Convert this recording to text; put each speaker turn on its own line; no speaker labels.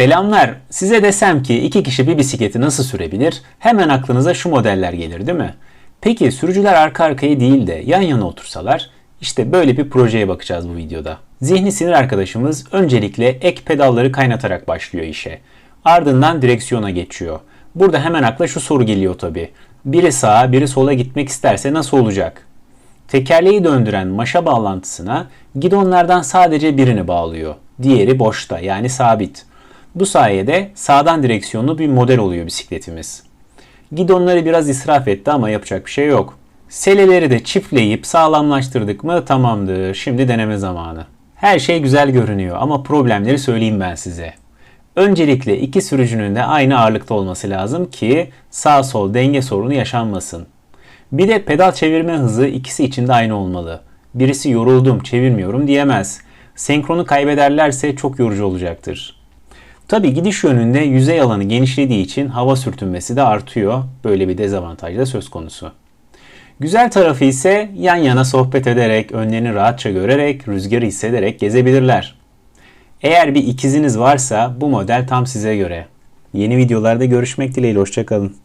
Selamlar. Size desem ki iki kişi bir bisikleti nasıl sürebilir? Hemen aklınıza şu modeller gelir değil mi? Peki sürücüler arka arkaya değil de yan yana otursalar? İşte böyle bir projeye bakacağız bu videoda. Zihni sinir arkadaşımız öncelikle ek pedalları kaynatarak başlıyor işe. Ardından direksiyona geçiyor. Burada hemen akla şu soru geliyor tabi. Biri sağa biri sola gitmek isterse nasıl olacak? Tekerleği döndüren maşa bağlantısına gidonlardan sadece birini bağlıyor. Diğeri boşta yani sabit. Bu sayede sağdan direksiyonlu bir model oluyor bisikletimiz. Gidonları biraz israf etti ama yapacak bir şey yok. Seleleri de çiftleyip sağlamlaştırdık mı tamamdır. Şimdi deneme zamanı. Her şey güzel görünüyor ama problemleri söyleyeyim ben size. Öncelikle iki sürücünün de aynı ağırlıkta olması lazım ki sağ sol denge sorunu yaşanmasın. Bir de pedal çevirme hızı ikisi için de aynı olmalı. Birisi yoruldum, çevirmiyorum diyemez. Senkronu kaybederlerse çok yorucu olacaktır. Tabi gidiş yönünde yüzey alanı genişlediği için hava sürtünmesi de artıyor. Böyle bir dezavantaj da söz konusu. Güzel tarafı ise yan yana sohbet ederek, önlerini rahatça görerek, rüzgarı hissederek gezebilirler. Eğer bir ikiziniz varsa bu model tam size göre. Yeni videolarda görüşmek dileğiyle, hoşçakalın.